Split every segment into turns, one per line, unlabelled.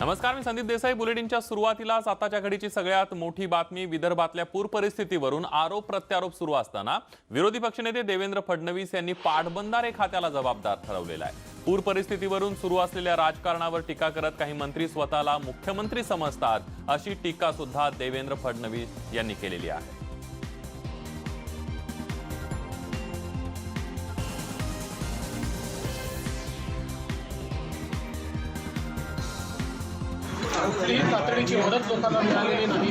नमस्कार मी संदीप देसाई. बुलेटिनच्या सुरुवातीलाच आताच्या घडीची सगळ्यात मोठी बातमी विदर्भातल्या पूर परिस्थितीवरून आरोप प्रत्यारोप सुरू असताना विरोधी पक्षनेते देवेंद्र फडणवीस यांनी पाटबंधारे खात्याला जबाबदार ठरवलेला आहे. पूर परिस्थितीवरून सुरू असलेल्या राजकारणावर टीका करत काही मंत्री स्वतःला मुख्यमंत्री समजतात अशी टीका सुद्धा देवेंद्र फडणवीस यांनी केलेली आहे.
कुठलीही तातडीची मदत लोकांना मिळालेली नाही.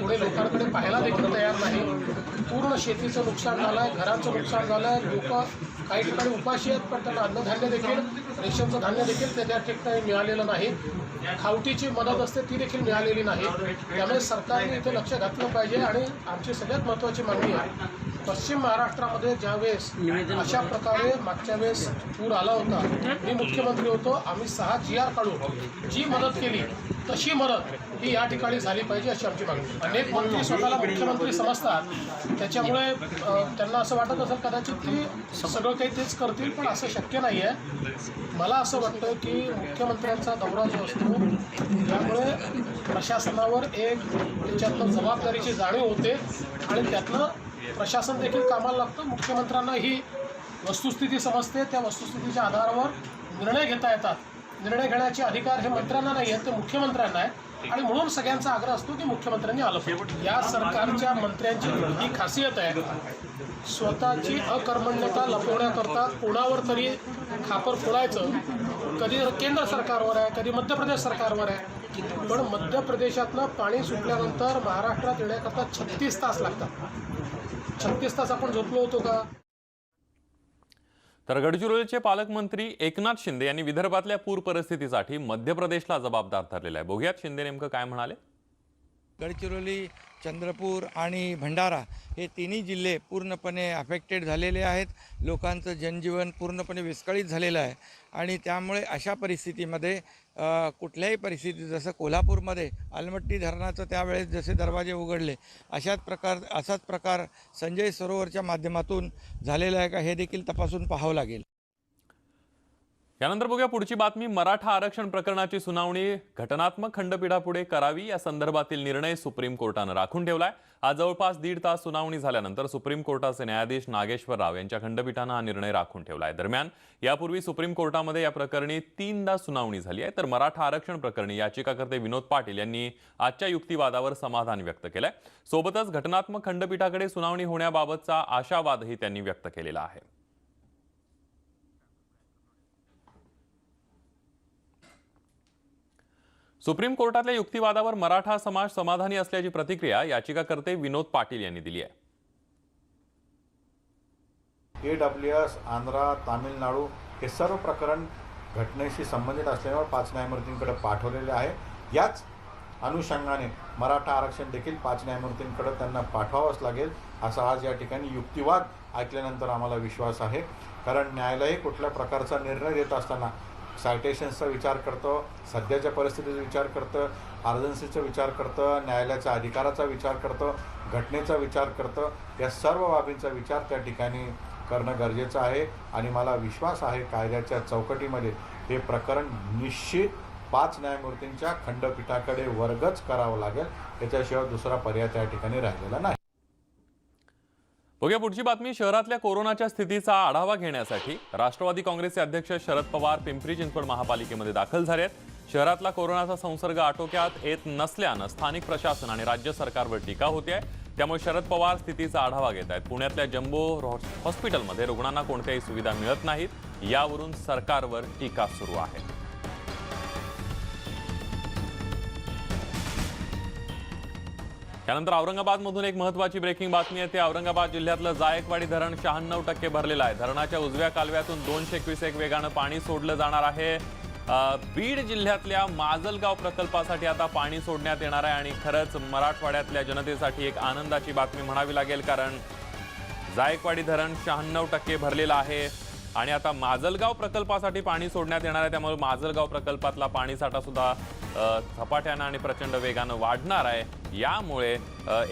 पुढे लोकांकडे पाहायला देखील तयार नाही. पूर्ण शेतीचं नुकसान झालं आहे घराचं नुकसान झालं आहे लोक काही ठिकाणी उपाशी आहेत पण त्यांना अन्नधान्य देखील रेशनचं धान्य देखील त्या त्या ठिकाणी मिळालेलं नाही. खावटीची मदत असते ती देखील मिळालेली नाही. त्यामुळे सरकारने इथे लक्ष घातलं पाहिजे आणि आमची सगळ्यात महत्त्वाची मागणी आहे. पश्चिम महाराष्ट्रामध्ये ज्यावेळेस अशा प्रकारे मागच्या वेळेस पूर आला होता मी मुख्यमंत्री होतो आम्ही सहा जी आर काढून जी मदत केली तशी मदत ही या ठिकाणी झाली पाहिजे अशी आमची मागणी अनेक मंत्री स्वतःला मुख्यमंत्री समजतात. त्याच्यामुळे त्यांना असं वाटत असेल कदाचित की सगळं काही तेच करतील पण असं शक्य नाही आहे मला असं वाटतं की मुख्यमंत्र्यांचा दौरा जो असतो त्यामुळे प्रशासनावर एक त्याच्यातनं जबाबदारीची जाणीव होते आणि त्यातनं प्रशासन देखील कामाला लागतं. मुख्यमंत्र्यांना ही वस्तुस्थिती समजते. त्या वस्तुस्थितीच्या आधारावर निर्णय घेता येतात. निर्णय घेण्याचे अधिकार हे मंत्र्यांना नाही आहेत ते मुख्यमंत्र्यांना आहे आणि म्हणून सगळ्यांचा आग्रह असतो की मुख्यमंत्र्यांनी आलं पाहिजे. या सरकारच्या मंत्र्यांची ही खासियत आहे? स्वतःची अकर्मण्यता लपवण्याकरता कोणावर तरी खापर फोडायचं? कधी केंद्र सरकारवर आहे कधी मध्य प्रदेश सरकारवर आहे. पण मध्य प्रदेशातलं पाणी सुटल्यानंतर महाराष्ट्रात येण्याकरता छत्तीस तास लागतात. छत्तीस तास आपण झोपलो होतो का?
तर गडचिरोलीचे पालकमंत्री एकनाथ शिंदे यांनी विदर्भातल्या पूर परिस्थितीसाठी मध्य प्रदेशला जबाबदार ठरलेला आहे. बघूयात शिंदे नेमकं काय म्हणाले.
गडचिरोली चंद्रपूर आणि भंडारा हे तिन्ही जिल्हे पूर्णपणे अफेक्टेड झालेले आहेत. लोकांचं जनजीवन पूर्णपणे विस्कळीत झालेलं आहे. आणि त्यामुळे अशा परिस्थितीमध्ये कुठल्याही परिस्थितीत जसं कोल्हापूरमध्ये आलमट्टी धरणाचं त्यावेळेस जसे दरवाजे उघडले अशाच प्रकार असाच प्रकार संजय सरोवरच्या माध्यमातून झालेला आहे का हे देखील तपासून पाहावं लागेल.
यानंतर बघूया पुढची बातमी. मराठा आरक्षण प्रकरणाची सुनावणी घटनात्मक खंडपीठापुढे करावी या संदर्भातील निर्णय सुप्रीम कोर्टानं राखून ठेवलाय. आज जवळपास दीड तास सुनावणी झाल्यानंतर सुप्रीम कोर्टाचे न्यायाधीश नागेश्वर राव यांच्या खंडपीठानं हा निर्णय राखून ठेवलाय. दरम्यान यापूर्वी सुप्रीम कोर्टामध्ये या प्रकरणी तीनदा सुनावणी झाली आहे. तर मराठा आरक्षण प्रकरणी याचिकाकर्ते विनोद पाटील यांनी आजच्या युक्तिवादावर समाधान व्यक्त केलंय. सोबतच घटनात्मक खंडपीठाकडे सुनावणी होण्याबाबतचा आशावादही त्यांनी व्यक्त केलेला आहे. सुप्रीम कोर्टातल्या युक्तिवादावर मराठा समाज समाधानी असल्याची प्रतिक्रिया याचिकाकर्ते विनोद पाटील यांनी दिली आहे.
A W S Andhra Tamil Nadu हे सर्व प्रकरण घटनेशी संबंधित असल्यामुळे पाच न्यायमूर्तींकडे पाठवलेले आहे. याच अनुषंगाने मराठा आरक्षण देखील पाच न्यायमूर्तींकडे त्यांना पाठवावंच लागेल असा आज या ठिकाणी युक्तिवाद ऐकल्यानंतर आम्हाला विश्वास आहे. कारण न्यायालय कुठल्या प्रकारचा निर्णय देत असताना सायटेशन्सचा विचार करतं सध्याच्या परिस्थितीचा विचार करतं अर्जन्सीचा विचार करतं न्यायालयाच्या अधिकाराचा विचार करतं घटनेचा विचार करतं या सर्व बाबींचा विचार त्या ठिकाणी करणं गरजेचं आहे. आणि मला विश्वास आहे कायद्याच्या चौकटीमध्ये हे प्रकरण निश्चित पाच न्यायमूर्तींच्या खंडपीठाकडे वर्गच करावं लागेल. याच्याशिवाय दुसरा पर्याय त्या ठिकाणी राहिलेला नाही.
ओके पुढची बातमी. शहरातल्या कोरोनाच्या स्थितीचा आढावा घेण्यासाठी राष्ट्रवादी काँग्रेसचे अध्यक्ष शरद पवार पिंपरी चिंचवड महापालिकेमध्ये दाखल झाले आहेत शहरातला कोरोनाचा संसर्ग आटोक्यात येत नसल्यानं स्थानिक प्रशासन आणि राज्य सरकारवर टीका होते आहे त्यामुळे शरद पवार स्थितीचा आढावा घेत आहेत. पुण्यातल्या जम्बो हॉस्पिटलमध्ये रुग्णांना कोणत्याही सुविधा मिळत नाहीत. यावरून सरकारवर टीका सुरू आहे. त्यानंतर औरंगाबादमधून एक महत्वाची ब्रेकिंग बातमी आहे. ते औरंगाबाद जिल्ह्यातलं जायकवाडी धरण शहाण्णव टक्के भरलेलं आहे. धरणाच्या उजव्या कालव्यातून दोनशे क्युसेक वेगानं पाणी सोडलं जाणार आहे. बीड जिल्ह्यातल्या माजलगाव प्रकल्पासाठी आता पाणी सोडण्यात येणार आहे आणि खरंच मराठवाड्यातल्या जनतेसाठी एक आनंदाची बातमी म्हणावी लागेल कारण जायकवाडी धरण शहाण्णव टक्के भरलेलं आहे आणि आता माजलगाव प्रकल्पासाठी पाणी सोडण्यात येणार आहे. त्यामुळे माजलगाव प्रकल्पातला पाणीसाठा सुद्धा झपाट्यानं आणि प्रचंड वेगानं वाढणार आहे. यामुळे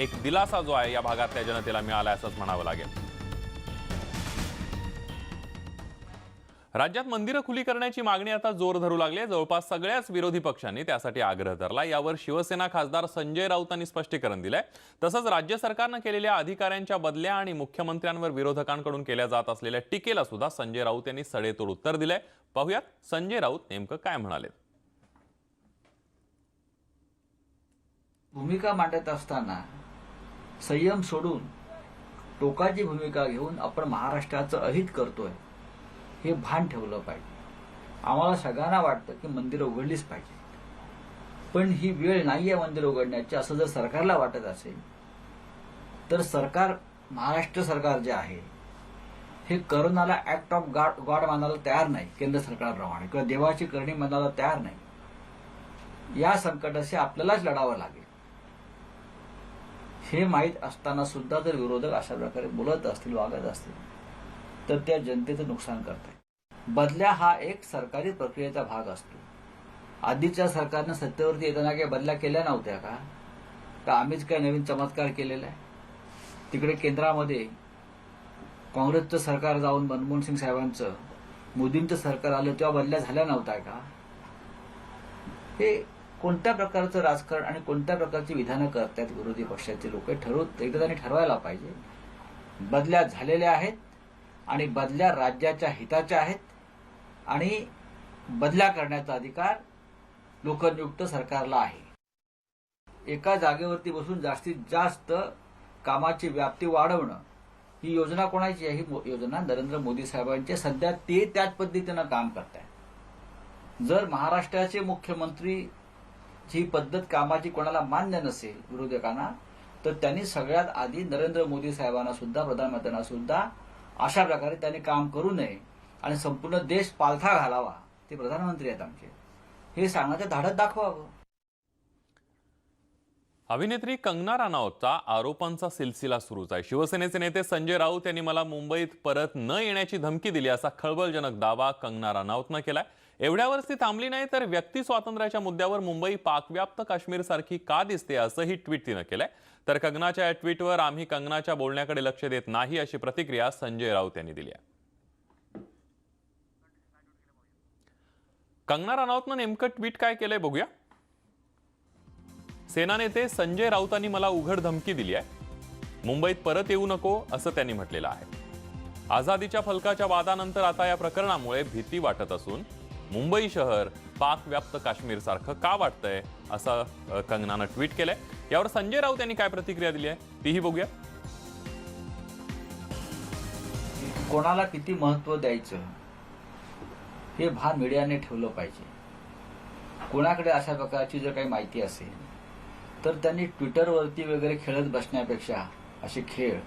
एक दिलासा जो आहे या भागातल्या जनतेला मिळाला आहे असंच म्हणावं लागेल. राज्यात मंदिरं खुली करण्याची मागणी आता जोर धरू लागली आहे. जवळपास सगळ्याच विरोधी पक्षांनी त्यासाठी आग्रह धरला. यावर शिवसेना खासदार संजय राऊतांनी स्पष्टीकरण दिलंय. तसंच राज्य सरकारनं केलेल्या अधिकाऱ्यांच्या बदल्या आणि मुख्यमंत्र्यांवर विरोधकांकडून केल्या जात असलेल्या टीकेला सुद्धा संजय राऊत यांनी सडेतोड उत्तर दिलंय. पाहुयात संजय राऊत नेमकं काय म्हणाले
भूमिका मांडत असताना संयम सोडून टोकाची भूमिका घेऊन आपण महाराष्ट्राचं अहित करतोय हे भान ठेवलं पाहिजे. आम्हाला सगळ्यांना वाटतं की मंदिरं उघडलीच पाहिजे. पण ही वेळ नाहीये मंदिर उघडण्याची असं जर सरकारला वाटत असेल तर सरकार महाराष्ट्र सरकार जे आहे हे करोनाला ऍक्ट ऑफ गॉड गॉड मानायला तयार नाही केंद्र सरकारप्रमाणे किंवा देवाची करणी मानायला तयार नाही. या संकटाशी आपल्यालाच लढावं लागेल. हे माहीत असताना सुद्धा जर विरोधक अशा प्रकारे बोलत असतील वागत असतील तर त्या जनतेचं नुकसान करताय बदल्या हा एक सरकारी प्रक्रियेचा भाग असतो. आधीच्या सरकारनं सत्तेवरती येताना काही बदल्या केल्या नव्हत्या का? का आम्हीच काय नवीन चमत्कार केलेला आहे? तिकडे केंद्रामध्ये काँग्रेसचं सरकार जाऊन मनमोहन सिंग साहेबांचं मोदींचं सरकार आलं तेव्हा बदल्या झाल्या नव्हत्या का? हे कोणत्या प्रकारचं राजकारण आणि कोणत्या प्रकारची विधानं करतात विरोधी पक्षाचे लोक ठरवत एकदा त्यांनी ठरवायला पाहिजे. बदल्या झालेल्या आहेत आणि बदल्या राज्याच्या हिताच्या आहेत आणि बदल्या करण्याचा अधिकार लोकनियुक्त सरकारला आहे. एका जागेवरती बसून जास्तीत जास्त कामाची व्याप्ती वाढवणं ही योजना कोणाची आहे? ही मो- योजना नरेंद्र मोदी साहेबांची सध्या ते त्याच पद्धतीनं काम करतायत. जर महाराष्ट्राचे मुख्यमंत्री ही पद्धत कामाची कोणाला मान्य नसेल विरोधकांना तर त्यांनी सगळ्यात आधी नरेंद्र मोदी साहेबांना सुद्धा प्रधानमंत्र्यांना सुद्धा अशा प्रकारे त्यांनी काम करू नये आणि संपूर्ण देश पालथा घालावा. ते प्रधानमंत्री आहेत आमचे. हे सांगण्याचं धाडत दाखवावं.
अभिनेत्री कंगना राणावतचा आरोपांचा सिलसिला सुरूच आहे. शिवसेनेचे नेते संजय राऊत यांनी मला मुंबईत परत न येण्याची धमकी दिली असा खळबळजनक दावा कंगना राणावतनं केलाय. एवढ्यावरच ती थांबली नाही तर व्यक्ती स्वातंत्र्याच्या मुद्द्यावर मुंबई पाकव्याप्त काश्मीर सारखी का दिसते असंही ट्विट तिनं केलंय. तर कंगनाच्या या ट्विटवर आम्ही कंगनाच्या बोलण्याकडे लक्ष देत नाही अशी प्रतिक्रिया संजय राऊत यांनी दिली आहे. कंगना राणावतनं नेमकं ट्विट काय केलंय बघूया. सेना नेते संजय राऊतांनी मला उघड धमकी दिली आहे. मुंबईत परत येऊ नको असं त्यांनी म्हटलेलं आहे. आझादीच्या फलकाच्या वादानंतर आता या प्रकरणामुळे भीती वाटत असून मुंबई शहर पाकव्याप्त काश्मीर सारखं का वाटतंय असं कंगनानं ट्विट केलंय. यावर संजय राऊत यांनी काय प्रतिक्रिया दिली आहे तीही बघूया.
कोणाला किती महत्त्व द्यायचं हे भान मीडियाने ठेवलं पाहिजे. कोणाकडे अशा प्रकारची जर काही माहिती असेल तर त्यांनी ट्विटरवरती वगैरे खेळत बसण्यापेक्षा असे खेळ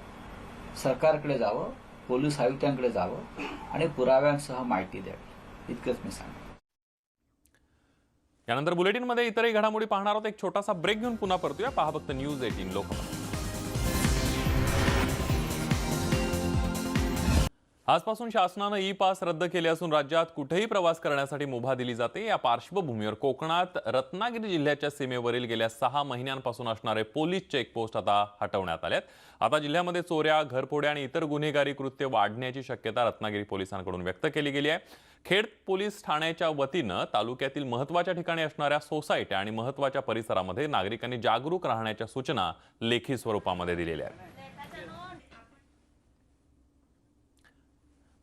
सरकारकडे जावं पोलीस आयुक्तांकडे जावं आणि पुराव्यांसह माहिती द्यावी. इतकंच मी सांग
यानंतर बुलेटिनमध्ये इतरही घडामोडी पाहणार आहोत. एक छोटासा ब्रेक घेऊन पुन्हा परतूया. पहा फक्त न्यूज एटीन लोकमत. आजपासून शासनानं ई पास रद्द केले असून राज्यात कुठेही प्रवास करण्यासाठी मुभा दिली जाते. या पार्श्वभूमीवर कोकणात रत्नागिरी जिल्ह्याच्या सीमेवरील गेल्या सहा महिन्यांपासून असणारे पोलीस चेकपोस्ट आता हटवण्यात आल्यात आता जिल्ह्यामध्ये चोऱ्या घरफोड्या आणि इतर गुन्हेगारी कृत्य वाढण्याची शक्यता रत्नागिरी पोलिसांकडून व्यक्त केली गेली आहे. खेड पोलीस ठाण्याच्या वतीनं तालुक्यातील महत्त्वाच्या ठिकाणी असणाऱ्या सोसायट्या आणि महत्त्वाच्या परिसरामध्ये नागरिकांनी जागरूक राहण्याच्या सूचना लेखी स्वरूपामध्ये दिलेल्या आहेत.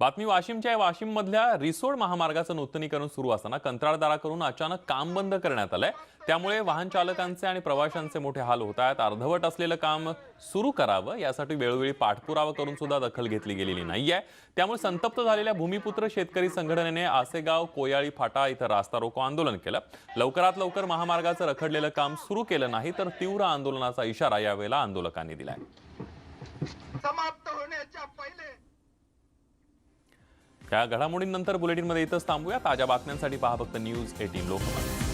बातमी वाशिमच्या आहे. वाशिममधल्या रिसोड महामार्गाचं नूतनीकरण सुरू असताना कंत्राटदाराकडून अचानक काम बंद करण्यात आलंय. त्यामुळे वाहन चालकांचे आणि प्रवाशांचे मोठे हाल होत आहेत अर्धवट असलेलं काम सुरू करावं यासाठी वेळोवेळी पाठपुरावा करून सुद्धा दखल घेतली गेलेली नाहीये. त्यामुळे संतप्त झालेल्या भूमिपुत्र शेतकरी संघटनेने आसेगाव कोयाळी फाटा इथं रास्ता रोको आंदोलन केलं. लवकरात लवकर महामार्गाचं रखडलेलं काम सुरू केलं नाही तर तीव्र आंदोलनाचा इशारा यावेळेला आंदोलकांनी दिलाय.
समाप्त होण्याच्या पहिले
या घडामोडींनंतर बुलेटिनमध्ये इथंच थांबूया. ताज्या बातम्यांसाठी पहा फक्त न्यूज एटीन लोकमत.